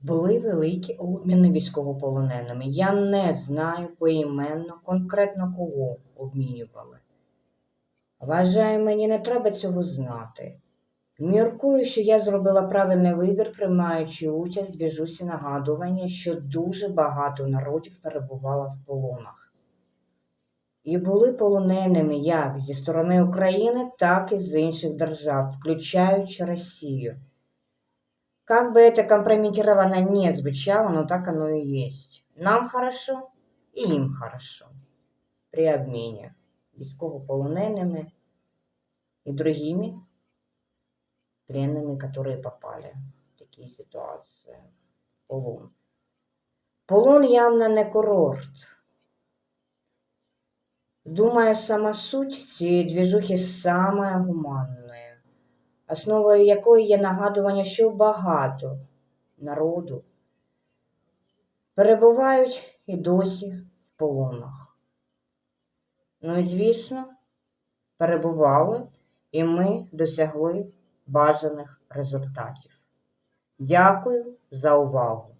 Були великі обміни військовополоненими. Я не знаю поіменно конкретно кого обмінювали. Вважаю, мені не треба цього знати. Міркую, що я зробила правильний вибір, приймаючи участь в двіжусі нагадування, що дуже багато народів перебувало в полонах. І були полоненими як зі сторони України, так і з інших держав, включаючи Росію. Как бы это компрометировано не звучало, но так оно и есть. Нам хорошо, и им хорошо. При обмене військовополоненими и другими пленными, которые попали в такие ситуации в полон. Полон явно не курорт. Думаю, сама суть цієї двіжухи саме гуманною основою якої є нагадування, що багато народу перебувають і досі в полонах. Ну і, звісно, перебували, і ми досягли бажаних результатів. Дякую за увагу!